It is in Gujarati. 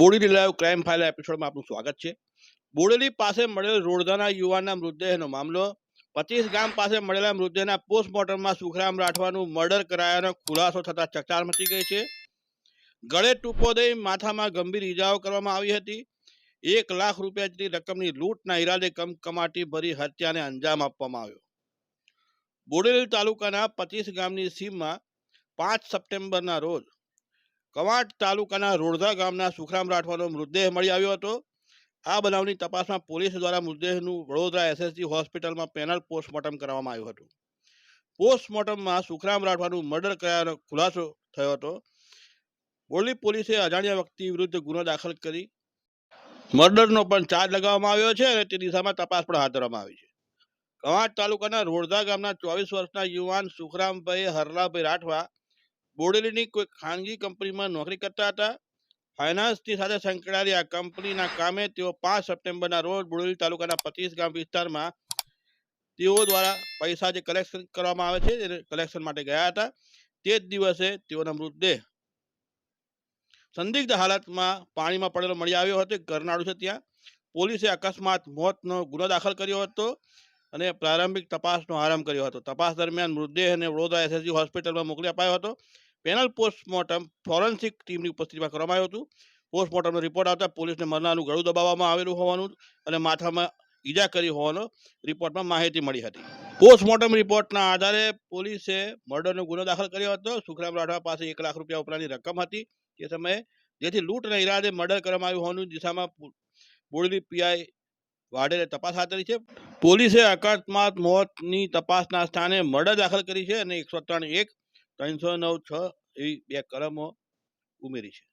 બોડેલી લાઈવ ક્રાઇમ ફાઇલ એપિસોડમાં આપનું સ્વાગત છે. બોડેલી પાસે મળેલ રોડધાના યુવાનના મૃતદેહનો મામલો, પચીસ ગામ પાસે મળેલા મૃતદેહના પોસ્ટમોર્ટમમાં સુખરામ રાઠવાનું મર્ડર કરાયાનો ખુલાસો થતાં ચકચાર મચી ગઈ છે. ગળે ટૂંપો દઈ માથામાં ગંભીર ઈજાઓ કરવામાં આવી હતી. એક લાખ રૂપિયા જેટલી રકમની લૂંટના ઈરાદે કમકમાટી ભરી હત્યાને અંજામ આપવામાં આવ્યો. બોડેલી તાલુકાના પચીસ ગામની સીમમાં પાંચ સપ્ટેમ્બરના રોજ કવાંટ તાલુકાના રોડધા ગામના સુખરામ રાઠવાનો મૃતદેહ મળી આવ્યો હતો. આ બનાવની તપાસમાં પોલીસ દ્વારા મૃતદેહનું વડોદરા એસએસજી હોસ્પિટલમાં પેનલ પોસ્ટમોર્ટમ કરવામાં આવ્યું હતું. પોસ્ટમોર્ટમમાં સુખરામ રાઠવાનું મર્ડર કર્યાનો ખુલાસો થયો હતો. બોરલી પોલીસે અજાણ્યા વ્યક્તિ વિરુદ્ધ ગુનો દાખલ કરી. મર્ડરનો પણ ચાર્જ લગાવવામાં આવ્યો છે અને તે દિશામાં તપાસ પણ હાથ ધરવામાં આવી છે. કવાંટ તાલુકાના રોડધા ગામના ચોવીસ વર્ષના યુવાન સુખરામભાઈ હરલાભાઈ રાઠવા બોડેલીની કોઈ ખાનગી કંપનીમાં નોકરી કરતા હતા? ફાઇનાન્સની સાથે સંકળાયેલી આ કંપનીના કામે તેઓ પાંચ સપ્ટેમ્બરના રોજ બોડેલી તાલુકાના પચીસ ગામ વિસ્તારમાં તેઓ દ્વારા પૈસા જે કલેક્શન કરવામાં આવે છે તે કલેક્શન માટે ગયા હતા. તે જ દિવસે તેઓના મૃતદેહ સંદિગ્ધ હાલતમાં પાણીમાં પડેલો મળી આવ્યો હતો. કરનાળું છે ત્યાં. પોલીસે અકસ્માત મોતનો ગુનો દાખલ કર્યો હતો. અને પ્રારંભિક તપાસનો આરંભ કર્યો હતો. તપાસ દરમિયાન મૃતદેહને વડોદરા એસએસજી હોસ્પિટલમાં મોકલી અપાયો હતો. પેનલ પોસ્ટમોર્ટમ ફોરેન્સિક ટીમની ઉપસ્થિતિમાં કરવામાં આવ્યું હતું. પોસ્ટમોર્ટમનો રિપોર્ટ આવતા પોલીસને મરનારનું ગળું દબાવવામાં આવેલું હોવાનું અને માથામાં ઈજા કરી હોવાનો રિપોર્ટમાં માહિતી મળી હતી. પોસ્ટમોર્ટમ રિપોર્ટના આધારે પોલીસે મર્ડરનો ગુનો દાખલ કર્યો હતો. સુખરામ રાઠવા પાસે એક લાખ રૂપિયા ઉપરાંતની રકમ હતી. તે સમયે જેથી લૂંટના ઈરાદે મર્ડર કરવામાં આવ્યું હોવાનું દિશામાં બોડેલી પીઆઈ વાડેરે તપાસ હાથ ધરી છે. પોલીસે અકસ્માત મોતની તપાસના સ્થાને મર્ડર દાખલ કરી છે અને એકસો ત્રણ એક, ત્રણસો નવ છ એવી બે કલમો ઉમેરી છે.